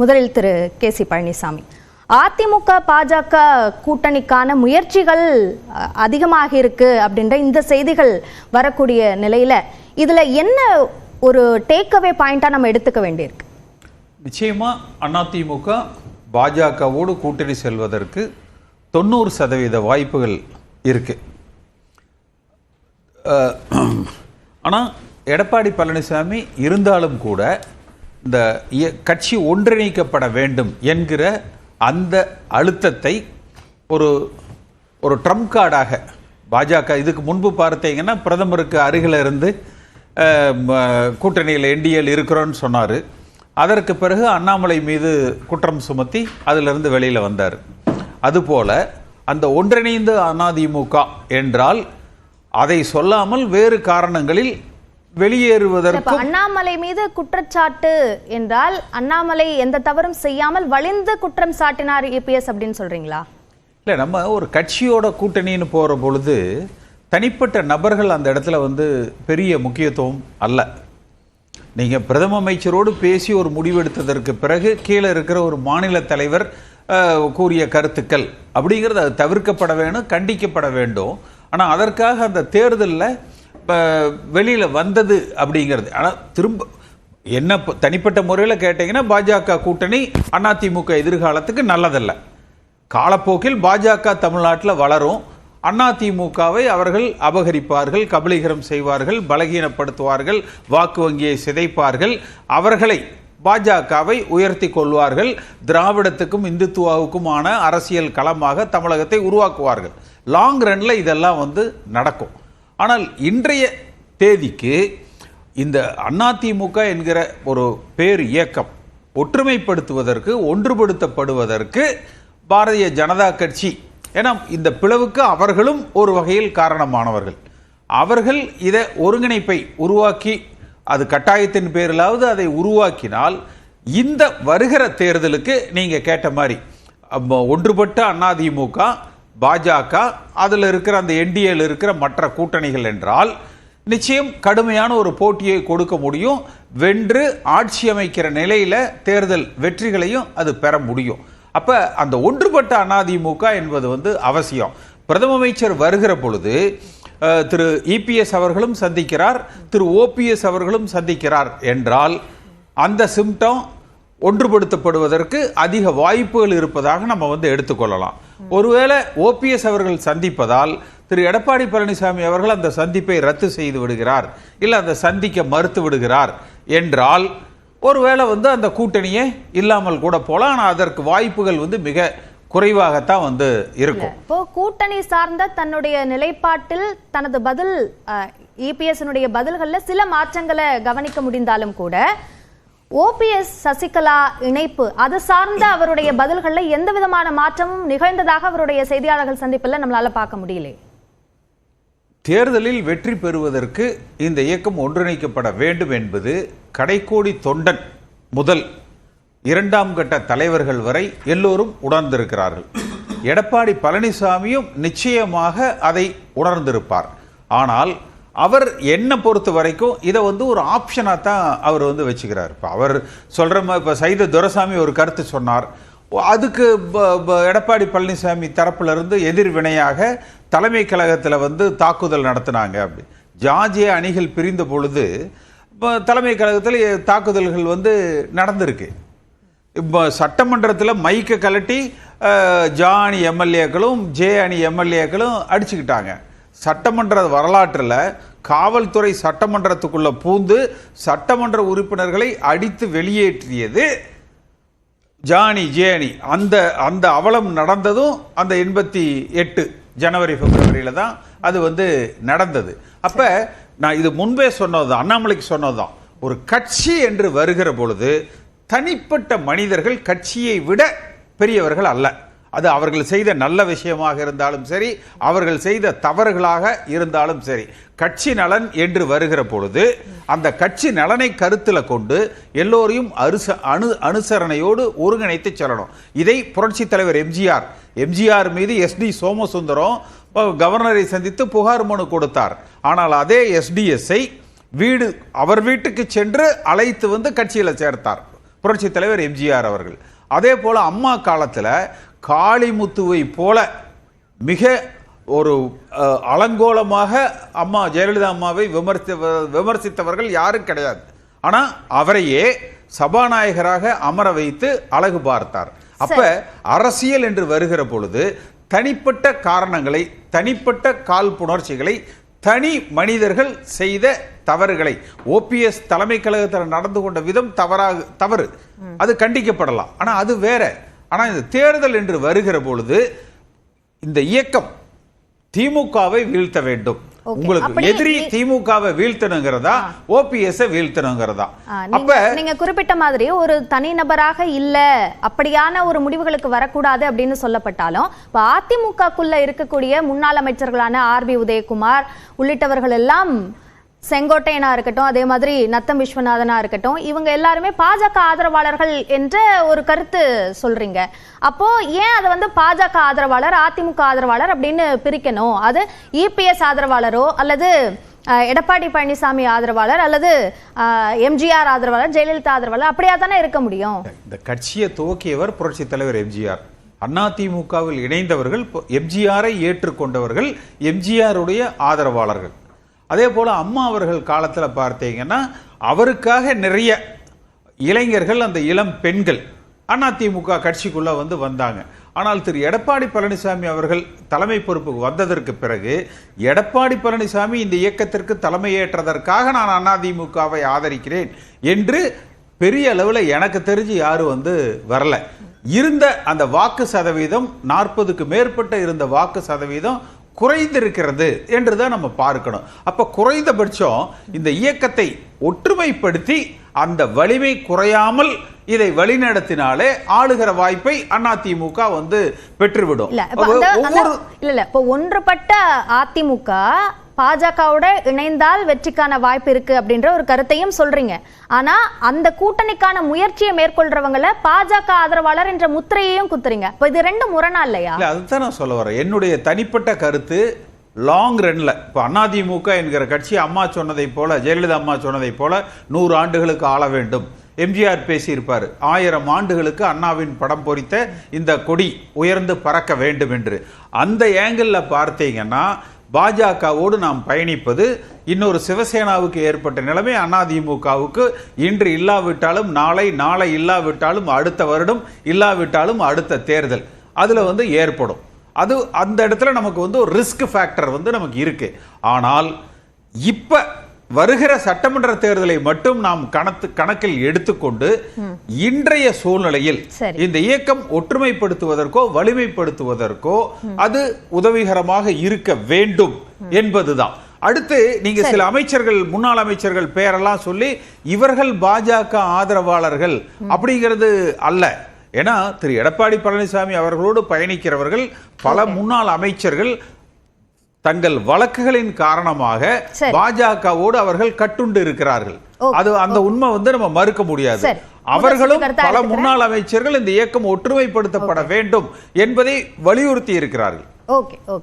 முதலில் திரு K C Palaniswami. AIADMK BJP கூட்டணிக்கான முயற்சிகள் அதிகமாக இருக்கு அப்படின்ற இந்த செய்திகள் வரக்கூடிய நிலையில இதுல என்ன ஒரு டேக்அவே பாயிண்டா நம்ம எடுத்துக்க வேண்டியிருக்கு? நிச்சயமா அதிமுக பாஜகவோடு கூட்டணி செல்வதற்கு தொண்ணூறு சதவீத வாய்ப்புகள் இருக்கு. ஆனால் எடப்பாடி பழனிசாமி இருந்தாலும் கூட இந்த இய- கட்சி ஒன்றிணைக்கப்பட வேண்டும் என்கிற அந்த அழுத்தத்தை ஒரு ஒரு ட்ரம்ப் கார்டாக பாஜக இதுக்கு முன்பு பார்த்தீங்கன்னா பிரதமருக்கு அருகில் இருந்து கூட்டணியில் என்டிஎல் இருக்கிறோன்னு சொன்னார். அதற்கு பிறகு அண்ணாமலை மீது குற்றம் சுமத்தி அதிலிருந்து வெளியில் வந்தார். அதுபோல அந்த ஒன்றிணைந்த அதிமுக என்றால் அதை சொல்லாமல் வேறு காரணங்களில் வெளியேறுவதற்கு அண்ணாமலை மீது குற்றச்சாட்டு என்றால் அண்ணாமலை எந்த தவறும் செய்யாமல் வலிந்து குற்றம் சாட்டினார் ஏபிஎஸ் அப்படின்னு சொல்றீங்களா? இல்லை நம்ம ஒரு கட்சியோட கூட்டணின்னு போகிற பொழுது தனிப்பட்ட நபர்கள் அந்த இடத்துல வந்து பெரிய முக்கியத்துவம் அல்ல. நீங்கள் பிரதம அமைச்சரோடு பேசி ஒரு முடிவெடுத்ததற்கு பிறகு கீழே இருக்கிற ஒரு மாநில தலைவர் கூறிய கருத்துக்கள் அப்படிங்கிறது அது தவிர்க்கப்பட வேணும் கண்டிக்கப்பட வேண்டும். ஆனால் அதற்காக அந்த தேர்தலில் வெளியில் வந்தது அப்படிங்கிறது. ஆனால் திரும்ப என்ன தனிப்பட்ட முறையில் கேட்டிங்கன்னா பாஜக கூட்டணி அதிமுக எதிர்காலத்துக்கு நல்லதல்ல. காலப்போக்கில் பாஜக தமிழ்நாட்டில் வளரும். அதிமுகவை அவர்கள் அபகரிப்பார்கள் கபலீகரம் செய்வார்கள் பலகீனப்படுத்துவார்கள் வாக்கு வங்கியை சிதைப்பார்கள். அவர்களை பாஜகவை உயர்த்தி கொள்வார்கள். திராவிடத்துக்கும் இந்துத்துவாவுக்குமான அரசியல் களமாக தமிழகத்தை உருவாக்குவார்கள். லாங் ரன்ல இதெல்லாம் வந்து நடக்கும். ஆனால் இன்றைய தேதிக்கு இந்த அதிமுக என்கிற ஒரு பேர் இயக்கம் ஒற்றுமைப்படுத்துவதற்கு ஒன்றுபடுத்தப்படுவதற்கு பாரதிய ஜனதா கட்சி ஏன்னா இந்த பிளவுக்கு அவர்களும் ஒரு வகையில் காரணமானவர்கள். அவர்கள் இதை ஒருங்கிணைப்பை உருவாக்கி அது கட்டாயத்தின் பேரிலாவது அதை உருவாக்கினால் இந்த வருகிற தேர்தலுக்கு நீங்கள் கேட்ட மாதிரி ஒன்றுபட்ட அதிமுக பாஜக அதில் இருக்கிற அந்த என்டிஏல இருக்கிற மற்ற கூட்டணிகள் என்றால் நிச்சயம் கடுமையான ஒரு போட்டியை கொடுக்க முடியும். வென்று ஆட்சி அமைக்கிற நிலையில தேர்தல் வெற்றிகளையும் அது பெற முடியும். அப்ப அந்த ஒன்றுபட்ட அதிமுக என்பது வந்து அவசியம். பிரதம அமைச்சர் வருகிற பொழுது திரு இபிஎஸ் அவர்களும் சந்திக்கிறார் திரு ஓபிஎஸ் அவர்களும் சந்திக்கிறார் என்றால் அந்த சிம்டம் ஒன்றுபடுத்தப்படுவதற்கு அதிக வாய்ப்புகள் இருப்பதாக நம்ம வந்து எடுத்துக்கொள்ளலாம். ஒருவேளை ஓபிஎஸ் அவர்கள் சந்திப்பதால் திரு எடப்பாடி பழனிசாமி அவர்கள் அந்த சந்திப்பை ரத்து செய்து விடுகிறார் இல்லை அந்த சந்திக்க மறுத்து விடுகிறார் என்றால் ஒருவேளை வந்து அந்த கூட்டணியே இல்லாமல் கூட போகலாம் ஆனால் அதற்கு வாய்ப்புகள் வந்து மிக குறைவாகத்தான் வந்து இருக்கும். இப்போ கூட்டணி சார்ந்த தன்னுடைய நிலைப்பாட்டில் தனது பதில் இபிஎஸ் பதில்கள்ல சில மாற்றங்களை கவனிக்க முடிந்தாலும் கூட ஓபிஎஸ் சசிகலா இணைப்பு அது சார்ந்த அவருடைய பதில்களில் எந்த விதமான மாற்றமும் நிகழ்ந்ததாக அவருடைய செய்தியாளர்கள் சந்திப்பில் நம்மளால பார்க்க முடியல. தேர்தலில் வெற்றி பெறுவதற்கு இந்த இயக்கம் ஒன்றிணைக்கப்பட வேண்டும் என்பது கடைக்கோடி தொண்டன் முதல் இரண்டாம் கட்ட தலைவர்கள் வரை எல்லோரும் உணர்ந்திருக்கிறார்கள். எடப்பாடி பழனிசாமியும் நிச்சயமாக அதை உணர்ந்திருப்பார். ஆனால் அவர் என்ன பொறுத்த வரைக்கும் இதை வந்து ஒரு ஆப்ஷனாக தான் அவர் வந்து வச்சுக்கிறார். இப்போ அவர் சொல்கிற மாதிரி இப்போ சைத துரசாமி ஒரு கருத்து சொன்னார். அதுக்கு ப- ப- எடப்பாடி பழனிசாமி தரப்பிலிருந்து எதிர்வினையாக தலைமை கழகத்தில் வந்து தாக்குதல் நடத்தினாங்க அப்படி. ஜார்ஜிய அணிகள் பிரிந்த பொழுது இப்போ தலைமை கழகத்தில் தாக்குதல்கள் வந்து நடந்திருக்கு. இப்போ சட்டமன்றத்தில் மைக்கை கலட்டி ஜா அணி எம்எல்ஏக்களும் ஜே அணி எம்எல்ஏக்களும் அடிச்சுக்கிட்டாங்க. சட்டமன்ற வரலாற்றில் காவல்துறை சட்டமன்றத்துக்குள்ளே பூந்து சட்டமன்ற உறுப்பினர்களை அடித்து வெளியேற்றியது ஜானி ஜேனி. அந்த அந்த அவலம் நடந்ததும் அந்த எண்பத்தி எட்டு ஜனவரி பிப்ரவரியில் தான் அது வந்து நடந்தது. அப்போ நான் இது முன்பே சொன்னது தான் அண்ணாமலைக்கு சொன்னது தான் ஒரு கட்சி என்று வருகிற பொழுது தனிப்பட்ட மனிதர்கள் கட்சியை விட பெரியவர்கள் அல்ல. அது அவர்கள் செய்த நல்ல விஷயமாக இருந்தாலும் சரி அவர்கள் செய்த தவறுகளாக இருந்தாலும் சரி கட்சி நலன் என்று வருகிற பொழுது அந்த கட்சி நலனை கருத்தில் கொண்டு எல்லோரையும் அருச அனு அனுசரணையோடு ஒருங்கிணைத்து செல்லணும். இதை புரட்சி தலைவர் எம்ஜிஆர் எம்ஜிஆர் மீது எஸ்டி சோமசுந்தரம் கவர்னரை சந்தித்து புகார் மனு கொடுத்தார். ஆனால் அதே எஸ்டிஎஸ்ஐ வீடு அவர் வீட்டுக்கு சென்று அழைத்து வந்து கட்சியில் சேர்த்தார். புரட்சி தலைவர் எம்ஜிஆர் அவர்கள். அதே போல் அம்மா காலத்தில் காளிமுத்துவை போல மிக ஒரு அலங்கோலமாக அம்மா ஜெயலலிதா அம்மாவை விமர்சி விமர்சித்தவர்கள் யாரும் கிடையாது. ஆனா அவரையே சபாநாயகராக அமர வைத்து அழகு பார்த்தார். அப்ப அரசியல் என்று வருகிற பொழுது தனிப்பட்ட காரணங்களை தனிப்பட்ட காழ்ப்புணர்ச்சிகளை தனி மனிதர்கள் செய்த தவறுகளை ஓபிஎஸ் தலைமை கழகத்தில் நடந்து கொண்ட விதம் தவறாக தவறு. அது கண்டிக்கப்படலாம். ஆனா அது வேற. ஆனா இந்த தேர்தல் என்று வருகிற பொழுது இந்த இயக்கம் திமுகவை வீழ்த்த வேண்டும். உங்களுக்கு எதிரி திமுகவை வீழ்த்தணுங்கிறதா? ஓபிஎஸ் வீழ்த்தணுங்கிறதா? அப்ப நீங்க- நீங்க குறிப்பிட்ட மாதிரி ஒரு தனிநபராக இல்ல அப்படியான ஒரு முடிவுகளுக்கு வரக்கூடாது அப்படின்னு சொல்லப்பட்டாலும் இப்ப அதிமுகக்குள்ள இருக்கக்கூடிய முன்னாள் அமைச்சர்களான ஆர் பி உதயகுமார் உள்ளிட்டவர்கள் எல்லாம் செங்கோட்டையனா இருக்கட்டும் அதே மாதிரி நத்தம் விஸ்வநாதனா இருக்கட்டும் இவங்க எல்லாருமே பாஜக ஆதரவாளர்கள் என்ற ஒரு கருத்து சொல்றீங்க. அப்போ ஏன் அதை வந்து பாஜக ஆதரவாளர் அதிமுக ஆதரவாளர் அப்படின்னு பிரிக்கணும்? அது இபிஎஸ் ஆதரவாளரோ அல்லது எடப்பாடி பழனிசாமி ஆதரவாளர் அல்லது எம்ஜிஆர் ஆதரவாளர் ஜெயலலிதா ஆதரவாளர் அப்படியா தானே இருக்க முடியும்? இந்த கட்சியை துவக்கியவர் புரட்சி தலைவர் எம்ஜிஆர். அதிமுகவில் இணைந்தவர்கள் எம்ஜிஆரை ஏற்றுக்கொண்டவர்கள் எம்ஜிஆருடைய ஆதரவாளர்கள். அதே போல் அம்மா அவர்கள் காலத்தில் பார்த்தீங்கன்னா அவருக்காக நிறைய இளைஞர்கள் அந்த இளம் பெண்கள் அதிமுக கட்சிக்குள்ளே வந்து வந்தாங்க. ஆனால் திரு எடப்பாடி பழனிசாமி அவர்கள் தலைமை பொறுப்புக்கு வந்ததற்கு பிறகு எடப்பாடி பழனிசாமி இந்த இயக்கத்திற்கு தலைமையேற்றதற்காக நான் அதிமுகவை ஆதரிக்கிறேன் என்று பெரிய அளவில் எனக்கு தெரிஞ்சு யாரும் வந்து வரல. இருந்த அந்த வாக்கு சதவீதம் நாற்பதுக்கு மேற்பட்ட இருந்த வாக்கு சதவீதம் குறைந்திருக்கிறது என்று தான் நம்ம பார்க்கணும். அப்ப குறைந்தபட்சம் இந்த இயக்கத்தை ஒற்றுமைப்படுத்தி அந்த வலிமை குறையாமல் இதை வழிநடத்தினாலே ஆளுகிற வாய்ப்பை அதிமுக வந்து பெற்றுவிடும். ஒவ்வொரு இல்ல இல்ல இப்போ ஒன்றுபட்ட அதிமுக பாஜகவோட இணைந்தால் வெற்றிக்கான வாய்ப்பு இருக்கு அப்படின்ற ஒரு கருத்தையும் சொல்றீங்க. ஆனா அந்த கூட்டணிக்கான முயற்சியை மேற்கொள்றவங்கள பாஜக ஆதரவாளர் என்ற முத்திரையையும் குத்துறீங்க. இப்போ இது ரெண்டு முரணா இல்லையா அதுதான் நான் சொல்ல வரேன். என்னுடைய தனிப்பட்ட கருத்து லாங் ரன்ல இப்போ அதிமுக என்கிற கட்சி அம்மா சொன்னதை போல ஜெயலலிதா அம்மா சொன்னதை போல நூறு ஆண்டுகளுக்கு ஆள வேண்டும். எம்ஜிஆர் பேசியிருப்பார். ஆயிரம் ஆண்டுகளுக்கு அண்ணாவின் படம் பொறித்த இந்த கொடி உயர்ந்து பறக்க வேண்டும் என்று. அந்த ஏங்கிளில் பார்த்தீங்கன்னா பாஜகவோடு நாம் பயணிப்பது இன்னொரு சிவசேனாவுக்கு ஏற்பட்ட நிலைமை அதிமுகவுக்கு இன்று இல்லாவிட்டாலும் நாளை நாளை இல்லாவிட்டாலும் அடுத்த வருடம் இல்லாவிட்டாலும் அடுத்த தேர்தல். அதில் வந்து ஏற்படும். அது அந்த இடத்துல நமக்கு வந்து ஒரு ரிஸ்க் ஃபேக்டர் வந்து நமக்கு இருக்குது ஆனால் இப்போ வருகிற சட்டமன்ற தேர்தலை மட்டும் நாம் கணத்து கணக்கில் எடுத்துக்கொண்டு இன்றைய சூழ்நிலையில். இந்த இயக்கம் ஒற்றுமைப்படுத்துவதற்கோ வலிமைப்படுத்துவதற்கோ அது உதவிகரமாக இருக்க வேண்டும் என்பதுதான். அடுத்து நீங்க சில அமைச்சர்கள் முன்னாள் அமைச்சர்கள் பெயரெல்லாம் சொல்லி இவர்கள் பாஜக ஆதரவாளர்கள் அப்படிங்கிறது அல்ல. ஏன்னா திரு எடப்பாடி பழனிசாமி அவர்களோடு பயணிக்கிறவர்கள் பல முன்னாள் அமைச்சர்கள் தங்கள் வழக்குகளின் காரணமாக. பாஜகவோடு அவர்கள் கட்டுண்டு இருக்கிறார்கள். அது அந்த உண்மை வந்து நம்ம மறுக்க முடியாது. அவர்களும் பல. முன்னாள் அமைச்சர்கள் இந்த இயக்கம் ஒற்றுமைப்படுத்தப்பட வேண்டும் என்பதை வலியுறுத்தி இருக்கிறார்கள். Okay okay.